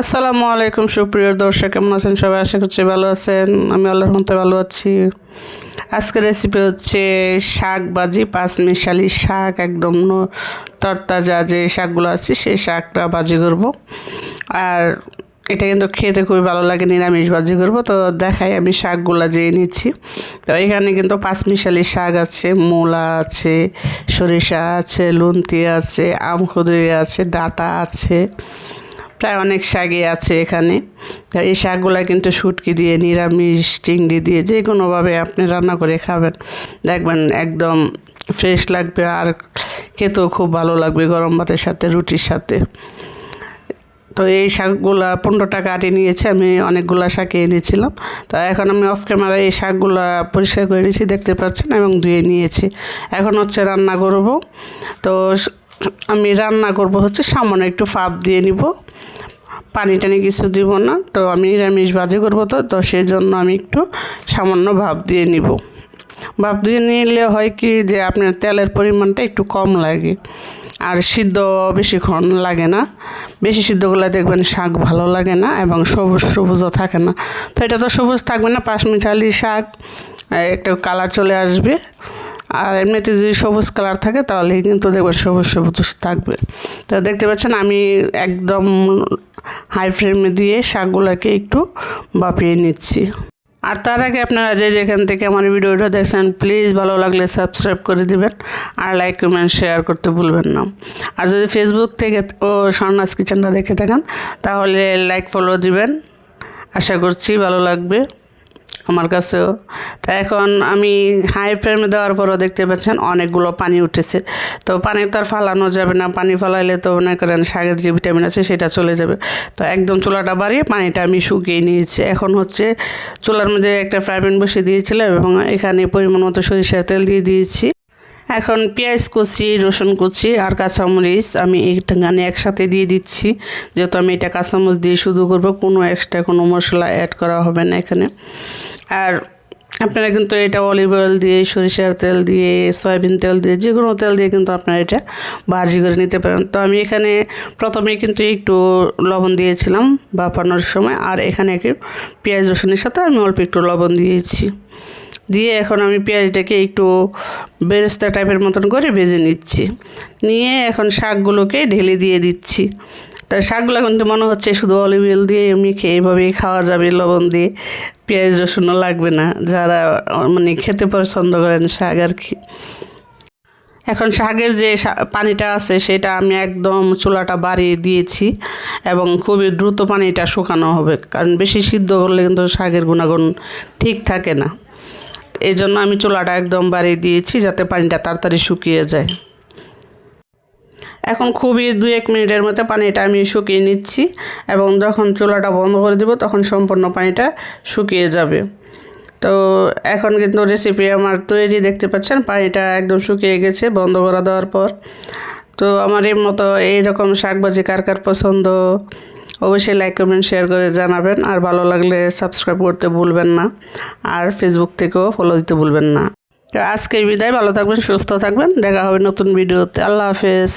আসসালামু আলাইকুম, সুপ্রিয় দর্শক, কেমন আছেন? সবাই আশা করছি ভালো আছেন। আমি আল্লাহর মতো ভালো আছি। আজকের রেসিপি হচ্ছে শাক ভাজি পাঁচ মিশালি শাক, একদম তরতাজা যে শাকগুলো আছে, সেই শাকটা ভাজি করব। আর এটা কিন্তু খেতে খুবই ভালো লাগে, নিরামিষ ভাজি করব। তো দেখাই আমি শাকগুলো যেয়ে নিচ্ছি। তো এখানে কিন্তু পাঁচমিশালি শাক আছে, মূলা আছে, সরিষা আছে, লুন্তি আছে, আমখুদুরি আছে, ডাটা আছে। প্রায় অনেক শাকই আছে এখানে। এই শাকগুলো কিন্তু শুটকি দিয়ে, নিরামিষ, চিংড়ি দিয়ে যে কোনোভাবে আপনি রান্না করে খাবেন। দেখবেন একদম ফ্রেশ লাগবে আর খেতেও খুব ভালো লাগবে গরম ভাতের সাথে, রুটির সাথে। তো এই শাকগুলা পনেরো টাকা আটে নিয়েছে, আমি অনেকগুলা শাকে এনেছিলাম। তো এখন আমি অফ ক্যামেরা এই শাকগুলা পরিষ্কার করে নিয়েছি, দেখতে পাচ্ছেন, এবং ধুয়ে নিয়েছি। এখন হচ্ছে রান্না করব। তো আমি রান্না করব হচ্ছে সামান্য একটু ফাপ দিয়ে নিব। পানি টানি কিছু দিব না। তো আমি নিরামিষ ভাজি করব তো তো সেই জন্য আমি একটু সামান্য ভাপ দিয়ে নিব। ভাপ দিয়ে নিলে হয় কি যে আপনার তেলের পরিমাণটা একটু কম লাগে, আর সিদ্ধ বেশিক্ষণ লাগে না। বেশি সিদ্ধ করলে দেখবেন শাক ভালো লাগে না এবং সবুজ সবুজও থাকে না। তো এটা তো সবুজ থাকবে না, পাঁচ মিঠালি শাক একটু কালার চলে আসবে। আর এমনিতে যদি সবুজ কালার থাকে তাহলে কিন্তু দেখবেন সবুজ সবুজ থাকবে। তো দেখতে পাচ্ছেন, আমি একদম হাই ফ্লেমে দিয়ে শাকগুলোকে একটু বাপিয়ে নিচ্ছি। আর তার আগে আপনারা যে যেখান থেকে আমার ভিডিওটা দেখছেন প্লিজ ভালো লাগলে সাবস্ক্রাইব করে দিবেন আর লাইক কমেন্ট শেয়ার করতে ভুলবেন না। আর যদি ফেসবুক থেকে ও স্বর্ণাস কিচেনটা দেখে থাকেন, তাহলে লাইক ফলো দিবেন। আশা করছি ভালো লাগবে। আমার কাছেও। তা এখন আমি হাই ফ্রেমে দেওয়ার পরও দেখতে পাচ্ছেন অনেকগুলো পানি উঠেছে। তো পানি তো আর ফালানো যাবে না। পানি ফালাইলে তো মনে করেন শাকের যে ভিটামিন আছে সেটা চলে যাবে। তো একদম চুলাটা বাড়িয়ে পানিটা আমি শুকিয়ে নিয়েছি। এখন হচ্ছে চুলার মধ্যে একটা ফ্রাই প্যান বসিয়ে দিয়েছিলাম এবং এখানে পরিমাণ মতো সরিষার তেল দিয়ে দিয়েছি। এখন পেঁয়াজ কুচি, রসুন কুচি আর কাঁচামরিচ আমি এইখানে একসাথে দিয়ে দিচ্ছি। যেহেতু আমি এটা কাঁচামরিচ দিয়ে শুধু করব, কোনো এক্সট্রা কোনো মশলা অ্যাড করা হবে না এখানে। আর আপনারা কিন্তু এটা অলিভ অয়েল দিয়ে, সরিষার তেল দিয়ে, সয়াবিন তেল দিয়ে যে কোনো তেল দিয়ে কিন্তু আপনারা এটা ভাজি করে নিতে পারেন। তো আমি এখানে প্রথমে কিন্তু একটু লবণ দিয়েছিলাম বাপানোর সময়, আর এখানে একটু পেঁয়াজ রসুনের সাথে আমি অল্প একটু লবণ দিয়েছি। দিয়ে এখন আমি পেঁয়াজটাকে একটু বেরেস্তা টাইপের মতন করে ভেজে নিচ্ছি। নিয়ে এখন শাকগুলোকে ঢেলে দিয়ে দিচ্ছি। তা শাকগুলো কিন্তু মনে হচ্ছে শুধু অলিভ অয়েল দিয়ে এমনি খেয়ে এভাবেই খাওয়া যাবে, লবণ দিয়ে। পেঁয়াজ রসুনও লাগবে না। যারা মানে খেতে পছন্দ করেন শাক আর কি। এখন শাকের যে পানিটা আছে সেটা আমি একদম চুলাটা বাড়িয়ে দিয়েছি এবং খুবই দ্রুত পানিটা শুকানো হবে। কারণ বেশি সিদ্ধ করলে কিন্তু শাকের গুণাগুণ ঠিক থাকে না। এই জন্য আমি চুলাটা একদম বাড়িয়ে দিয়েছি যাতে পানিটা তাড়াতাড়ি শুকিয়ে যায়। এখন খুবই দু এক মিনিটের মধ্যে পানিটা আমি শুকিয়ে নিচ্ছি এবং যখন চুলাটা বন্ধ করে দিব তখন সম্পূর্ণ পানিটা শুকিয়ে যাবে। তো এখন কিন্তু রেসিপি আমার তৈরি দেখতে পাচ্ছেন, পানিটা একদম শুকিয়ে গেছে বন্ধ করে দেওয়ার পর। তো আমার এর মতো এইরকম শাকভাজি কার কার পছন্দ অবশ্যই লাইক কমেন্ট শেয়ার করে জানাবেন। আর ভালো লাগলে সাবস্ক্রাইব করতে ভুলবেন না, আর ফেসবুক থেকেও ফলো দিতে ভুলবেন না। তো আজকে বিদায়, ভালো থাকবেন, সুস্থ থাকবেন, দেখা হবে নতুন ভিডিওতে আল্লাহ হাফেজ।